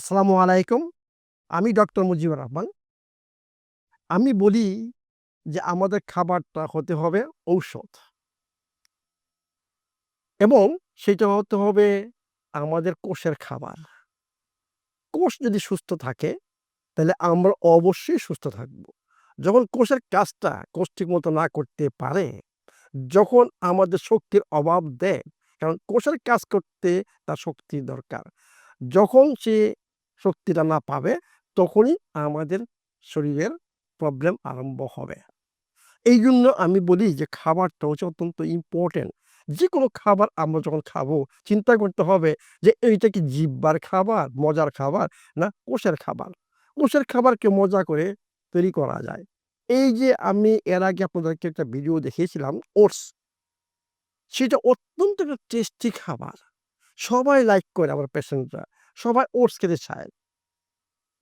আসসালামু আলাইকুম। আমি ডক্টর মুজিবুর রহমান। আমি বলি যে আমাদের খাবারটা হতে হবে ঔষধ। এবং সেটা হতে হবে আমাদের কোষের খাবার। কোষ যদি সুস্থ থাকে তাহলে আমরা অবশ্যই সুস্থ থাকব। যখন কোষের কাজটা কোষ ঠিক মতো না করতে পারে, যখন আমাদের শক্তির অভাব দেয়, কারণ কোষের কাজ করতে তার শক্তির দরকার। যখন সে শক্তিটা না পাবে তখনই আমাদের শরীরের প্রবলেম আরম্ভ হবে। এই জন্য আমি বলি যে খাবারটা হচ্ছে অত্যন্ত ইম্পর্টেন্ট যে কোনো খাবার আমরা যখন খাব চিন্তা করতে হবে যে এইটা কি জিহ্বার খাবার, মজার খাবার না কোষের খাবার। কোষের খাবারকে মজা করে তৈরি করা যায়। এই যে আমি এর আগে আপনাদেরকে একটা ভিডিও দেখিয়েছিলাম ওটস। সেটা অত্যন্ত একটা টেস্টি খাবার। সবাই লাইক করে আমার পেশেন্টরা। সবাই ওটস খেতে চায়।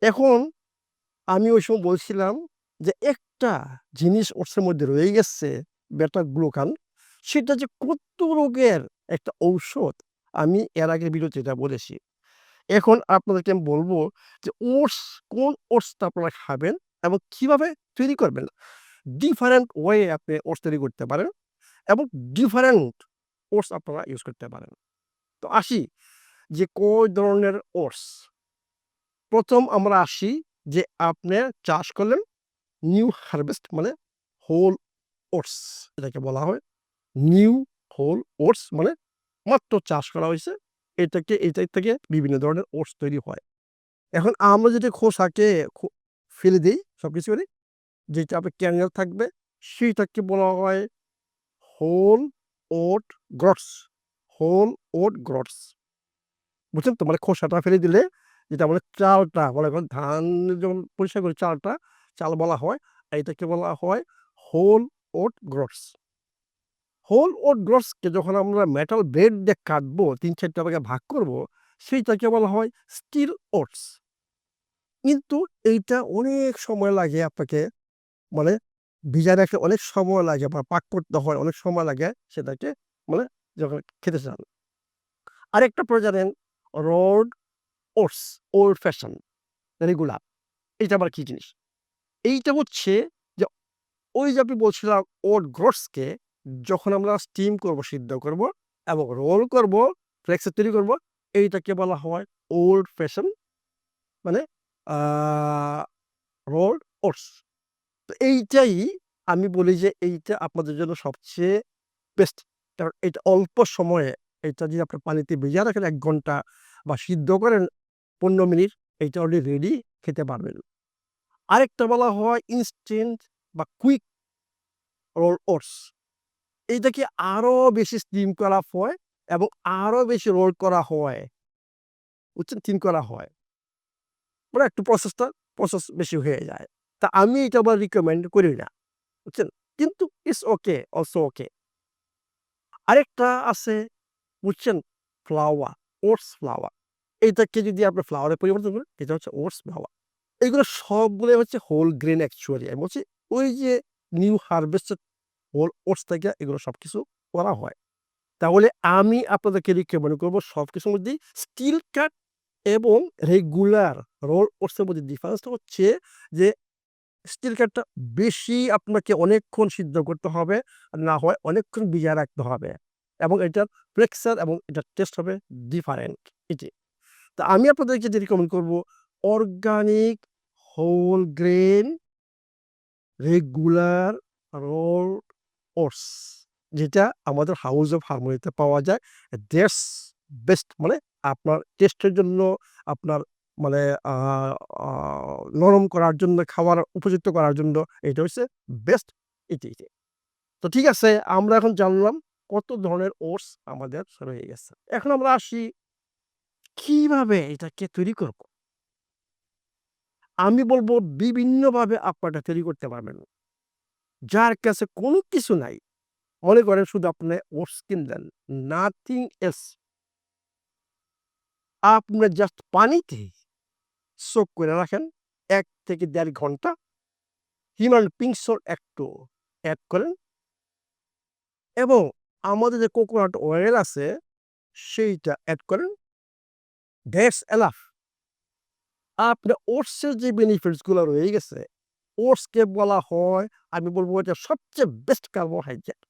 এখন আমি ওই সময় বলছিলাম যে, একটা জিনিস ওটসের মধ্যে রয়ে গেছে, বেটা গ্লুকান, সেটা যে কত রোগের একটা ঔষধ আমি এর আগের ভিডিওতে এটা বলেছি। এখন আপনাদেরকে আমি বলব যে, ওটস, কোন ওটসটা আপনারা খাবেন এবং কীভাবে তৈরি করবেন। ডিফারেন্ট ওয়ে আপনি ওটস তৈরি করতে পারেন এবং ডিফারেন্ট ওটস আপনারা ইউজ করতে পারেন। তো আসি যে কয় ধরনের ওটস। প্রথম আমরা আসি যে আপনি চাষ করলেন নিউ হারভেস্ট মানে হোল ওটস এটাকে বলা হয়। নিউ হোল ওটস মানে মাত্র চাষ করা হয়েছে এটাকে এটার থেকে বিভিন্ন ধরনের ওটস তৈরি হয়। এখন আমরা যদি খোসাকে ফেলে সব কিছু করি, যেটা আপনার ক্যার্নেল থাকবে সেইটাকে বলা হয় হোল ওট গ্রটস, হোল ওট গ্রটস। বুঝছেন তো? মানে খোসাটা ফেলে দিলে যেটা বলে চালটা করেন ধান যখন পরিষ্কার করে চালটা, চাল বলা হয়। এটাকে বলা হয় হোল ওট গ্রটস। হোল ওট গ্রটসকে যখন আমরা মেটাল ব্রেড দিয়ে কাটবো ৩-৪ টা ভাগে ভাগ করব, সেইটাকে বলা হয় স্টিল ওটস। কিন্তু এইটা অনেক সময় লাগে আপনাকে মানে ভিজায় রাখতে অনেক সময় লাগে বা পাক করতে হয়, অনেক সময় লাগে সেটাকে মানে যখন খেতে চান। আরেকটা আপনারা জানেন rolled oats, old fashion, regular. এইটা আবার কি জিনিস? এইটা হচ্ছে যে ওই যে আপনি বলছিলাম ওট গ্রটসকে যখন আমরা স্টিম করব, সিদ্ধ করব এবং রোল করব, ফ্লেক্স তৈরি করব, এইটাকে বলা হয় ওল্ড ফ্যাশন মানে আ ওটস। তো এইটাই আমি বলি যে এইটা আপনাদের জন্য সবচেয়ে বেস্ট। কারণ এটা অল্প সময়ে এটা যদি আপনার পানিতে ভিজিয়ে রাখেন এক ঘণ্টা বা সিদ্ধ করেন ১৫ মিনিট এইটা অলরেডি রেডি খেতে পারবেন। আরেকটা বলা হয় ইনস্ট্যান্ট বা কুইক রোল ওটস। এইটাকে আরও বেশি স্টিম করা হয় এবং আরও বেশি রোল করা হয়। বুঝছেন? থিন করা হয়। মানে একটু প্রসেসটা প্রসেস বেশি হয়ে যায়। তা আমি এটা আবার রিকমেন্ড করি না। বুঝছেন? কিন্তু ইটস ওকে, অলসো ওকে। আরেকটা আছে বুঝছেন? Flour, oats flour. এইটাকে যদি আপনি ফ্লাওয়ারে পরিবর্তন করেন, এটা হচ্ছে ওটস ফ্লাওয়ার। এগুলো সবগুলো হচ্ছে হোল গ্রেন অ্যাকচুয়ালি। আমি বলছি ওই যে নিউ হারভেস্টেড হোল ওটস থেকে এগুলো সব কিছু করা হয়। তাহলে আমি আপনাদেরকে রিকমেন্ড সব কিছুর মধ্যেই স্টিল কাট এবং রেগুলার রোল ওটসের মধ্যে ডিফারেন্সটা হচ্ছে যে স্টিল কাটটা বেশি আপনাকে অনেকক্ষণ সিদ্ধ করতে হবে। না হয় অনেকক্ষণ ভিজায় রাখতে হবে। এবং এটার টেক্সচার এবং এটার টেস্ট হবে ডিফারেন্ট এটি। তো আমি আপনাদেরকে যেটা রিকমেন্ড করব organic whole grain regular roll oats যেটা আমাদের হাউস অফ হারমোনিতে পাওয়া যায়। দ্যাটস বেস্ট মানে আপনার টেস্টের জন্য আপনার মানে নরম করার জন্য, খাওয়ার উপযুক্ত করার জন্য এটা হচ্ছে বেস্ট এটি। তো ঠিক আছে আমরা এখন জানলাম কত ধরনের ওটস আমাদের রয়ে গেছে। এখন আমরা আসি কীভাবে এটাকে তৈরি করব? আমি বলব বিভিন্নভাবে আপনারা তৈরি করতে পারবেন। যার কাছে কোনো কিছু নাই। মনে করেন শুধু আপনি ওটস কিনলেন, নাথিং এস আপনি জাস্ট পানিতে সোক করে রাখেন এক থেকে দেড় ঘণ্টা। হিমাল পিঙ্ক সল্ট একটু এড করেন। এবং আমাদের যে কোকোনাট অয়েল আছে সেইটা অ্যাড করেন। দ্যাটস এলাফ আপনার ওটসের যে বেনিফিটসগুলো রয়ে গেছে, ওটসকে বলা হয় আমি বলব এটা সবচেয়ে বেস্ট কার্বোহাইড্রেট।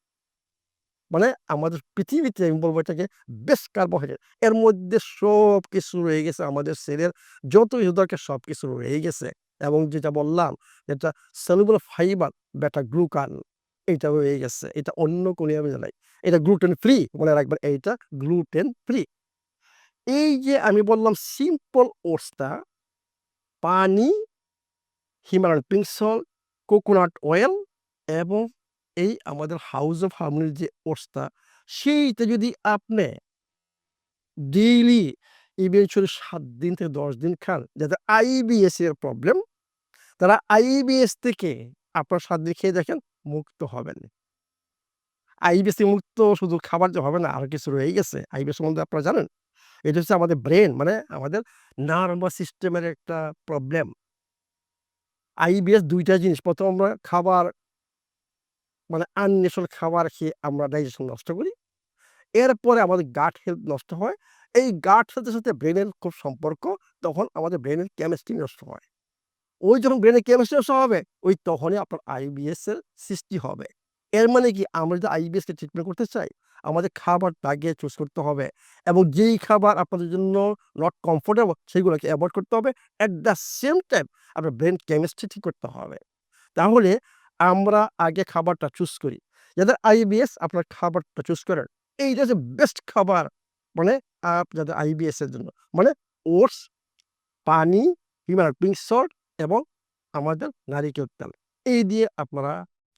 মানে আমাদের পৃথিবীতে আমি বলব এটাকে বেস্ট কার্বোহাইড্রেট। এর মধ্যে সব কিছু রয়ে গেছে আমাদের সেলের যত কিছু দরকার সবকিছু রয়ে গেছে এবং যেটা বললাম যেটা সলিউবল ফাইবার, বেটা গ্লুকান এটা হয়ে গেছে। এটা অন্য কোনো ইয়ে নাই। এটা গ্লুটেন ফ্রি মনে রাখবেন এইটা গ্লুটেন ফ্রি। এই যে আমি বললাম সিম্পল ওটসটা পানি, Himalayan pink salt, coconut oil এবং এই আমাদের হাউস অফ হারমোনির যে ওটসটা সেইটা যদি আপনি ডেইলি ইভেনচুয়ালি সাত দিন থেকে ১০ দিন খান যাদের আইবিএস এর প্রবলেম তারা আইবিএস থেকে আপনার সাত দিন খেয়ে দেখেন মুক্ত হবেন। আইবিএস থেকে মুক্ত শুধু খাবার যে হবে না, আরও কিছু রয়ে গেছে। আইবিএস সম্বন্ধে আপনারা জানেন? এটা হচ্ছে আমাদের ব্রেন মানে আমাদের নার্ভাস সিস্টেমের একটা প্রবলেম। আইবিএস দুইটা জিনিস। ১ম আমরা খাবার মানে আনন্যাচারাল খাবার খেয়ে আমরা ডাইজেশন নষ্ট করি। এরপরে আমাদের গাট হেলথ নষ্ট হয়। এই গাট হেলথের সাথে ব্রেনের খুব সম্পর্ক। তখন আমাদের ব্রেনের কেমিস্ট্রি নষ্ট হয়। ওই যখন ব্রেনের কেমিস্ট্রি নষ্ট হবে, ওই তখনই আপনার আইবিএস এর সৃষ্টি হবে। এর মানে কি আমরা যদি আইবিএস কে ট্রিটমেন্ট করতে চাই, আমাদের খাবারটা আগে চুজ করতে হবে এবং যেই খাবার আপনাদের জন্য নট কমফোর্টেবল সেগুলোকে অ্যাভয়েড করতে হবে। অ্যাট দ্য সেম টাইম আপনার ব্রেন কেমিস্ট্রি ঠিক করতে হবে। তাহলে আমরা আগে খাবারটা চুজ করি। যাদের আইবিএস আপনার খাবারটা চুজ করেন। এইটা হচ্ছে বেস্ট খাবার মানে যাদের আইবিএস এর জন্য। মানে ওটস, পানি, হিমালয়ান পিঙ্ক সল্ট এবং আমাদের নারিকেল তেল। এই দিয়ে আপনারা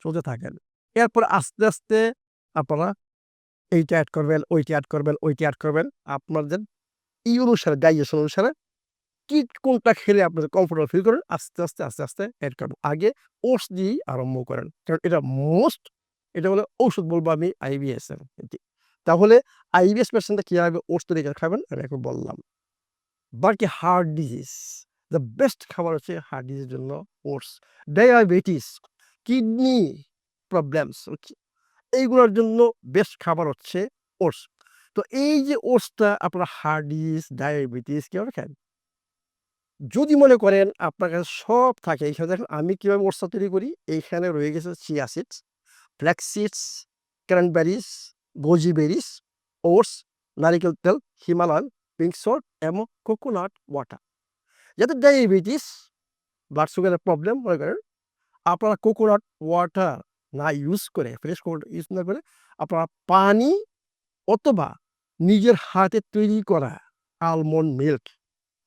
চলতে থাকেন। এরপর আস্তে, আস্তে আপনারা এইটা এড করবেন, ওইটা অ্যাড করবেন, ওইটা অ্যাড করবেন। আপনাদের ই অনুসারে ডাইজেশন অনুসারে কি কোনটা খেলে আপনাদের কমফোর্টেবল ফিল করেন আস্তে, আস্তে, আস্তে, আস্তে এড করবেন। আগে ওটস দিয়েই আরম্ভ করেন। কারণ এটা মোস্ট এটা হলো ঔষধ বলব আমি আইবিএস এর তাহলে আইবিএস পেশেন্টরা কীভাবে ওটস তৈরি খাবেন আমি এখন বললাম। বাকি হার্ট ডিজিজ দ্য বেস্ট খাবার হচ্ছে হার্ট ডিজিজের জন্য ওটস। ডায়াবেটিস, কিডনি প্রবলেমস এইগুলোর জন্য বেস্ট খাবার হচ্ছে ওটস। তো এই যে ওটসটা আপনার হার্ট ডিজিজ, ডায়াবেটিস কীভাবে খান? যদি মনে করেন আপনার কাছে সব থাকে এইখানে দেখেন আমি কীভাবে ওটসটা তৈরি করি। এইখানে রয়ে গেছে chia seeds, flax seeds, cranberries, goji berries, oats, নারিকেল তেল, হিমালয়ান পিঙ্ক সল্ট এবং কোকোনাট ওয়াটার। যাদের ডায়াবেটিস, ব্লাড সুগারের প্রবলেম মনে করেন আপনারা কোকোনাট ওয়াটার না ইউজ করে ফ্রেশ কোকোনাট ইউজ না করে আপনারা পানি অথবা নিজের হাতে তৈরি করা আলমন্ড মিল্ক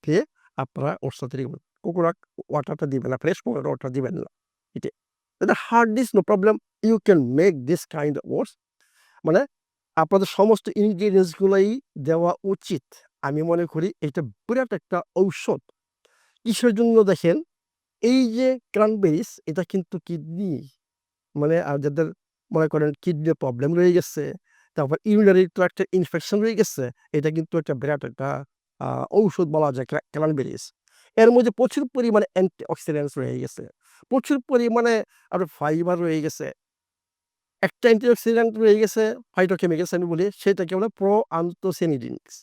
খেয়ে আপনারা তৈরি করবেন। কোকোনাট ওয়াটারটা দিবেন না, ফ্রেশ কোকোনাট ওয়াটার দিবেন না। এটাই। যাদের heart disease no problem you can make this kind oats. মানে আপনাদের সমস্ত ইনগ্রিডিয়েন্টস গুলাই দেওয়া উচিত। আমি মনে করি এটা বিরাট একটা ঔষধ। কিসের জন্য দেখেন এই যে ক্রানবেরিজ এটা কিন্তু কিডনি মানে আর যাদের মনে করেন কিডনির প্রবলেম রয়ে গেছে, তারপর ইউরিনারি ট্র্যাক্টের ইনফেকশন রয়ে গেছে, এটা কিন্তু একটা বিরাট একটা ঔষধ বলা যায় ক্রা ক্রানবেরিজ। এর মধ্যে প্রচুর পরিমাণে অ্যান্টিঅক্সিডেন্টস রয়ে গেছে। প্রচুর পরিমাণে আপনার ফাইবার রয়ে গেছে। একটা অ্যান্টিঅক্সিডেন্ট রয়ে গেছে ফাইটোকেমিক্যালস আমি বলি সেটাকে বলে প্রো আন্থোসিয়ানিডিনস।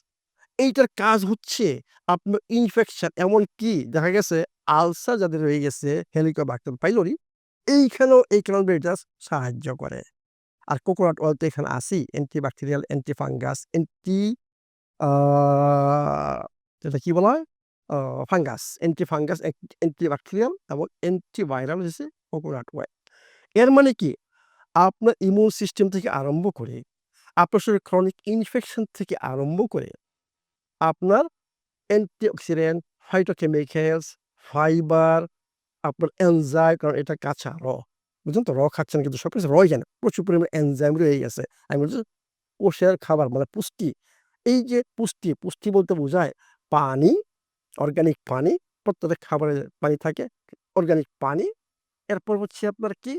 এইটার কাজ হচ্ছে আপনার ইনফেকশন এমন কি দেখা গেছে আলসার যাদের রয়ে গেছে হেলিকোব্যাক্টার পাইলোরি এইখানেও এই ক্রানবেরিটা সাহায্য করে। আর কোকোনাট অয়েল তো এখানে আছেই অ্যান্টিব্যাকটেরিয়াল, অ্যান্টি-ফাঙ্গাস, অ্যান্টি এটা কি বলা হয়? ফাঙ্গাস, অ্যান্টি-ফাঙ্গাস, অ্যান্ট অ্যান্টিব্যাকটেরিয়াল এবং অ্যান্টিভাইরাল হচ্ছে কোকোনাট অয়েল। এর মানে কি আপনার ইমিউন সিস্টেম থেকে আরম্ভ করে আপনার শরীরে ক্রনিক ইনফেকশন থেকে আরম্ভ করে আপনার অ্যান্টিঅক্সিডেন্ট, ফাইটোকেমিক্যালস, ফাইবার, আপনার এনজাইম কারণ এটা কাঁচা র। বুঝলেন তো? র খাচ্ছেন কিন্তু সবকিছু রই কেন? প্রচুর পরিমাণে এনজাইম রয়ে গেছে। আমি বলছি কোষের খাবার মানে পুষ্টি। এই যে পুষ্টি, পুষ্টি বলতে বোঝায় পানি, অর্গানিক পানি, প্রত্যেকটা খাবারে পানি থাকে। অর্গানিক পানি, এরপর হচ্ছে আপনার কি?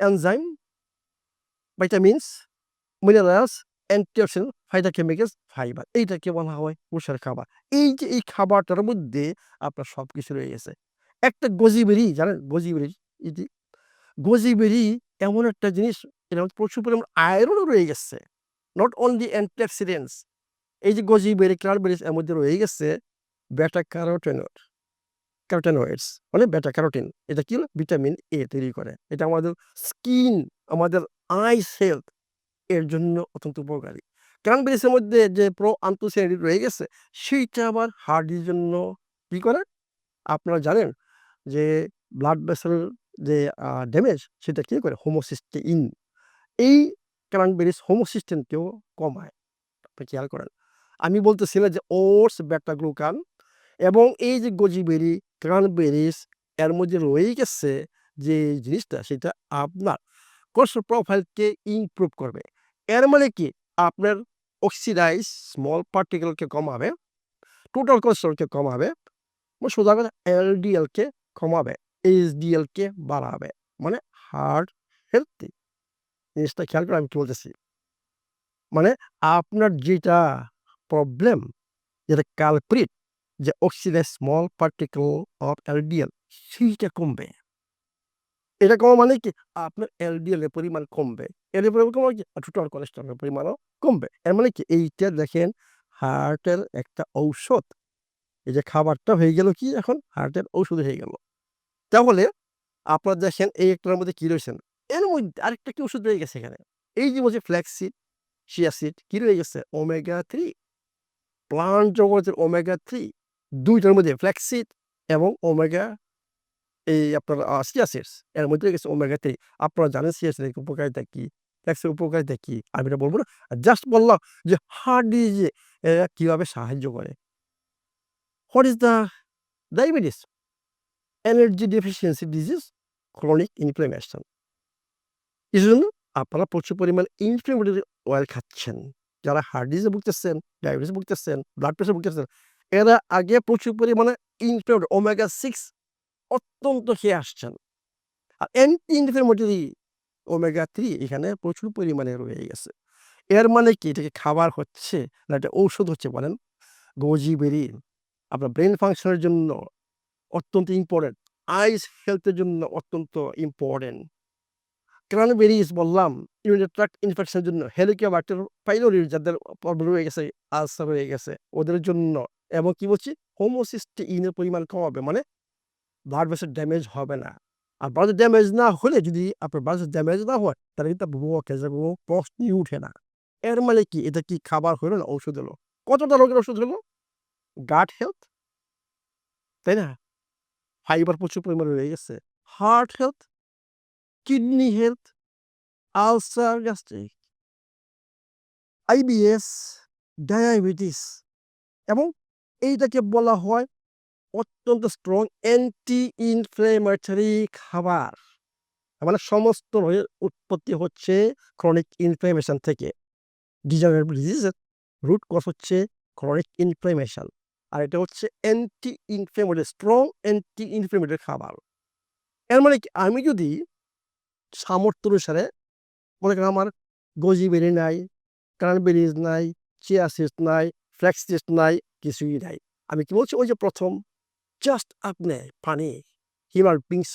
Enzyme, vitamins, minerals, antioxidant, phytochemicals, fibre. এইটাকে বলা হয় কোষের খাবার। এই যে এই খাবারটার মধ্যে আপনার সবকিছু রয়ে গেছে। একটা গোজি বেরি জানেন? গোজি বেরি এটি গোজি বেরি এমন একটা জিনিস এটা প্রচুর পরিমাণ আয়রনও রয়ে গেছে। Not only antioxidants. এই যে গোজি বেরি, ক্রানবেরিজ এর মধ্যে রয়ে গেছে বেটা ক্যারোটিনয়েড। ক্যারোটেনয়েডস মানে বেটা ক্যারোটিন এটা কি ভিটামিন এ তৈরি করে এটা আমাদের স্কিন আমাদের আইস হেলথ এর জন্য অত্যন্ত উপকারী। ক্রানবেরিসের মধ্যে যে প্রো আন্তঃসিয়ানিড রয়ে গেছে, সেইটা আবার হার্টের জন্য কি করে? আপনারা জানেন যে ব্লাড ভেসেল যে ড্যামেজ সেটা কী করে? হোমোসিস্টেইন এই ক্রানবেরিস হোমোসিস্টেনকেও কমায়। আপনি খেয়াল করেন। আমি বলতেছিলাম যে ওটস বেটা গ্লুকান এবং এই যে গজিবেরি ক্রানবেরিস এর মধ্যে রয়ে গেছে যে জিনিসটা, সেটা আপনার কোলেস্ট্রল প্রোফাইলকে ইমপ্রুভ করবে। এর মানে কি? আপনার অক্সিডাইজ স্মল পার্টিকেলকে কমাবে টোটাল কোলেস্ট্রলকে কমাবে সোজা কথা এলডিএলকে কমাবে এইচডিএলকে বাড়াবে মানে হার্ট হেলথি জিনিসটা খেয়াল করে আমি কি বলতেছি? মানে আপনার যেটা প্রবলেম যেটা কালপ্রিট যে oxidise small particle of LDL সেইটা কমবে। এটা কমা মানে কি? আপনার এলডিএল এর পরিমাণ কমবে। এর পরিমাণ কমবে কি? টোটাল কোলেস্ট্রলের পরিমাণও কমবে। এর মানে কি? এইটা দেখেন হার্টের একটা ঔষধ। এই যে খাবারটা হয়ে গেল কি এখন? হার্টের ঔষধ হয়ে গেল। তাহলে আপনারা দেখেন, এই একটার মধ্যে কি রয়েছেন এর মধ্যে আরেকটা কি ওষুধ রয়ে গেছে এখানে? এই যে বলছে ফ্ল্যাক্সিড শিয়াসিড কি রয়ে গেছে? ওমেগা থ্রি প্লান্ট জগতের ওমেগা থ্রি দুইটার মধ্যে ফ্ল্যাক্সিড এবং ওমেগা এই আপনার সিয়াসিডস এর মধ্যে গেছে ওমেগা থ্রি আপনারা জানেন সিয়াসিডের উপকারিতা কি? ফ্ল্যাক্সের উপকারিতা কি? আমি এটা বলব না। জাস্ট বললাম যে হার্ট ডিজিজে এরা কীভাবে সাহায্য করে? What is the diabetes energy deficiency disease chronic inflammation এই জন্য আপনারা প্রচুর পরিমাণ ইনফ্লেমেটরি অয়েল খাচ্ছেন। যারা হার্ট ডিজিজে ভুগতেছেন ডায়াবেটিস ভুগতেছেন ব্লাড প্রেশার ভুগতেছেন, এরা আগে প্রচুর পরিমাণে ইনফ্লেমেটরি ওমেগা সিক্স অত্যন্ত খেয়ে আসছেন। আর অ্যান্টি ইনফ্লেমেটরি ওমেগা থ্রি এখানে প্রচুর পরিমাণে রয়ে গেছে। এর মানে কি? এটাকে খাবার হচ্ছে না, এটা ঔষধ হচ্ছে বলেন। গোজি বেরি, আপনার ব্রেন ফাংশনের জন্য অত্যন্ত ইম্পর্টেন্ট আইস হেলথের জন্য অত্যন্ত ইম্পর্টেন্ট ক্রানবেরিজ বললাম ইউরিনারি ট্রাক্ট ইনফেকশনের জন্য হেলিকোবাক্টার পাইলোরির যাদের প্রবলেম রয়ে গেছে আলসার হয়ে গেছে, ওদের জন্য। এবং কি বলছি? হোমোসিস্টেইনের পরিমাণ কমাবে মানে ব্লাড ভেসেল ড্যামেজ হবে না। আর ব্লাড ড্যামেজ না হলে যদি আপনার ব্লাড ড্যামেজ না হয়, তাহলে কিন্তু বুকে কোনো প্রশ্নই উঠে না। এর মানে কি? এটা কি খাবার হলো না ওষুধ হলো? কতটা রোগের ওষুধ হলো? গাট হেলথ তাই না? ফাইবার প্রচুর পরিমাণে রয়ে গেছে। Heart health kidney health ulcer gastric IBS diabetes এবং এইটাকে বলা হয় অত্যন্ত স্ট্রং অ্যান্টি ইনফ্লেমেটরি খাবার। মানে সমস্ত রোগের উৎপত্তি হচ্ছে ক্রনিক ইনফ্লেমেশন থেকে। ডিজারেবল ডিজিজের রুট কজ হচ্ছে ক্রনিক ইনফ্লেমেশন আর এটা হচ্ছে anti inflammatory strong anti inflammatory খাবার। এর মানে কি? আমি যদি সামর্থ্য অনুসারে মনে করেন আমার গজিবেরি নাই ক্রানবেরিজ নাই চিয়াসিস নাই ফ্ল্যাক্সিস নাই, কিছুই নাই। আমি কি বলছি? ওই যে প্রথম জাস্ট আপনি পানি হিমার পিংস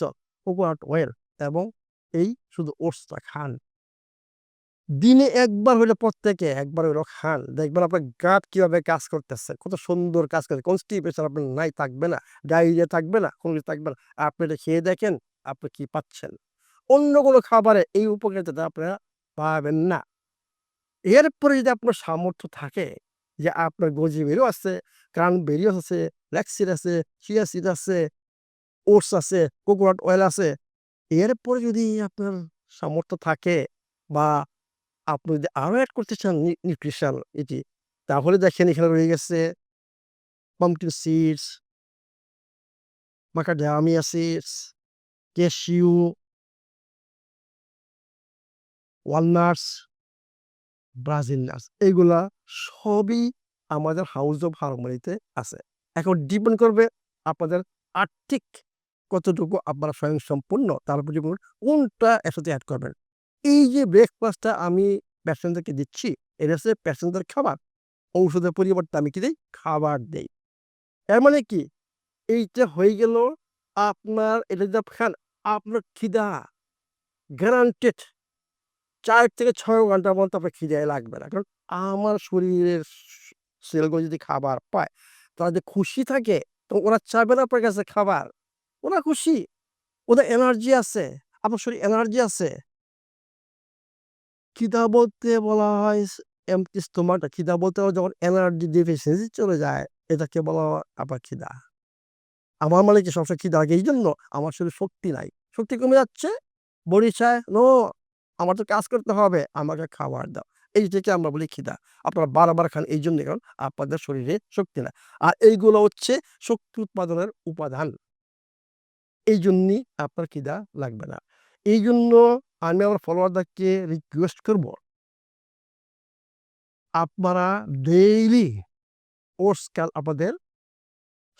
কোকোনাট অয়েল এবং এই শুধু ওটসটা খান। দিনে একবার হইলে প্রত্যেকে একবার হইল খান। দেখবেন আপনার গাট কীভাবে কাজ করতেছে, কত সুন্দর কাজ করে। কনস্টিপেশন আপনার নাই, থাকবে না। ডায়রিয়া থাকবে না, কোনো কিছু থাকবে না। আপনি এটা খেয়ে দেখেন, আপনি কি পাচ্ছেন। অন্য কোনো খাবারে এই উপকারিতাটা আপনারা পাবেন না। এরপরে যদি আপনার সামর্থ্য থাকে যে আপনার গজি বেরিও আছে ক্রান বেরিও আছে ল্যাক্সিড আছে চিয়াসিড আছে ওটস আছে কোকোনাট অয়েল আছে। এরপরে যদি আপনার সামর্থ্য থাকে বা আপনি যদি আরও অ্যাড করতে চান নিউট্রিশন এটি, তাহলে দেখেন এখানে রয়ে গেছে pumpkin seeds macadamia seeds cashew walnuts Brazil nuts এগুলা সবই আমাদের হাউস অফ হারমোনিতে আছে। এখন ডিপেন্ড করবে আপনাদের আর্থিক কতটুকু আপনারা স্বয়ং সম্পূর্ণ তার উপর কোনটা একসাথে অ্যাড করবেন। এই যে ব্রেকফাস্টটা আমি প্যাসেঞ্জারকে দিচ্ছি, এটা হচ্ছে প্যাসেঞ্জার খাবার। ঔষধের পরিবর্তে আমি কি দিই? খাবার দেই। এর মানে কি? এইটা হয়ে গেল আপনার, এটা যদি খান, আপনার খিদা গ্যারান্টেড চার থেকে ছয় ঘণ্টা মধ্যে আপনার খিদে লাগবে না কারণ আমার শরীরের সেলগুলো যদি খাবার পায় তারা যে খুশি থাকে তো ওরা চাইবে না আপনার কাছে খাবার। ওরা খুশি। ওদের এনার্জি আছে। আপনার শরীরে এনার্জি আছে। খিদা বলতে বলা হয় স এমপ্টি স্টোমাক খিদা বলতে যখন এনার্জি ডেফিসিয়েন্সি চলে যায় এটাকে বলা হয় আপনার খিদা। আমার মানে কি সবসময় খিদা লাগে এইজন্য আমার শরীরে শক্তি নাই। শক্তি কমে যাচ্ছে, বডি চায়, "নো আমার তো কাজ করতে হবে, আমাকে খাবার দাও।" এইটাকে আমরা বলি খিদা। আপনারা বারবার খান এই জন্য কারণ আপনাদের শরীরে শক্তি না আর এইগুলো হচ্ছে শক্তি উৎপাদনের উপাদান। এইজন্যই আপনার খিদা লাগবে না। এই জন্য আমি আমার ফলোয়ারদেরকে রিকোয়েস্ট করব আপনারা ডেইলি ওটস খান আপনাদের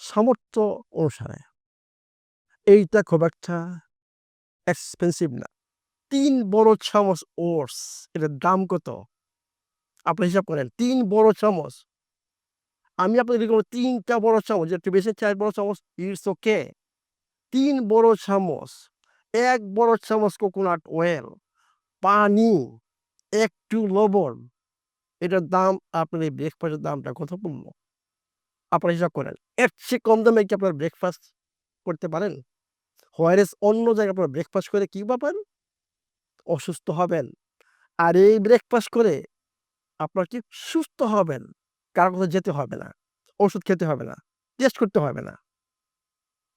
সামর্থ্য অনুসারে। এইটা খুব একটা এক্সপেনসিভ না। ৩ বড় চামচ ওটস এটার দাম কত? আপনি হিসাব করেন তিন বড় চামচ। আমি আপনাকে বলব ৩ টা বড় চামচ একটু বেশি চার বড় চামচ ইটস ওকে। তিন বড় চামচ, এক বড় চামচ কোকোনাট অয়েল, পানি, একটু লবণ। এটার দাম আপনার এই ব্রেকফাস্টের দামটা কত পড়ল? আপনারা হিসাব করেন। এর চেয়ে কম দামে কি আপনার ব্রেকফাস্ট করতে পারেন? হোয়ারেস অন্য জায়গায় আপনার ব্রেকফাস্ট করে কি পাবেন? অসুস্থ হবেন। আর এই ব্রেকফাস্ট করে আপনারা কি সুস্থ হবেন। কারও কাছে যেতে হবে না। ওষুধ খেতে হবে না। টেস্ট করতে হবে না।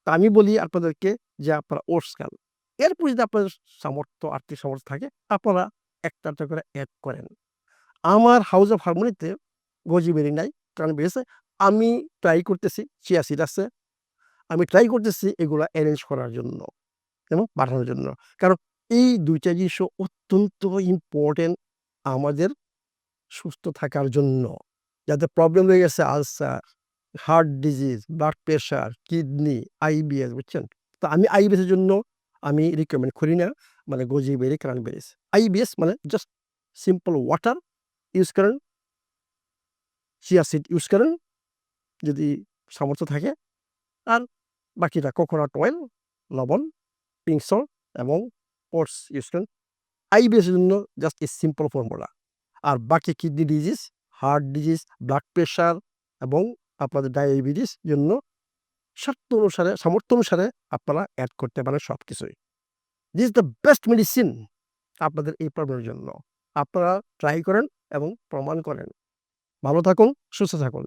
তা আমি বলি আপনাদেরকে যে আপনারা ওটস খান। এরপর যদি আপনাদের সামর্থ্য আর্থিক সামর্থ্য থাকে আপনারা একটা, একটা করে এড করেন। আমার হাউস অফ হারমোনিতে গোজি বেরি নাই, ক্রানবেরি আছে। আমি ট্রাই করতেছি চিয়া সিড আছে। আমি ট্রাই করতেছি এগুলো অ্যারেঞ্জ করার জন্য এবং পাঠানোর জন্য। কারণ এই দুইটা জিনিস অত্যন্ত ইম্পর্টেন্ট আমাদের সুস্থ থাকার জন্য। যাদের প্রবলেম হয়ে গেছে ulcer, heart disease, blood pressure, kidney, IBS বুঝছেন? তো আমি আইবিএস এর জন্য আমি রিকমেন্ড করি না মানে গোজি বেরি, ক্রানবেরিজ। আইবিএস মানে জাস্ট সিম্পল ওয়াটার ইউজ করেন। চিয়া সিড ইউজ করেন। যদি সামর্থ্য থাকে। আর বাকিটা কোকোনাট অয়েল, লবণ, পিঙ্ক সল্ট এবং ওটস ইউজ করেন। আইবিএস এর জন্য জাস্ট এ সিম্পল ফর্মুলা। আর বাকি kidney disease, heart disease, blood pressure এবং আপনাদের ডায়াবেটিস জন্য স্বার্থ অনুসারে সামর্থ্য অনুসারে আপনারা অ্যাড করতে পারেন সবকিছুই। দিস দ্য বেস্ট মেডিসিন আপনাদের এই প্রবলেমের জন্য। আপনারা ট্রাই করেন এবং প্রমাণ করেন। ভালো থাকুন, সুস্থ থাকুন।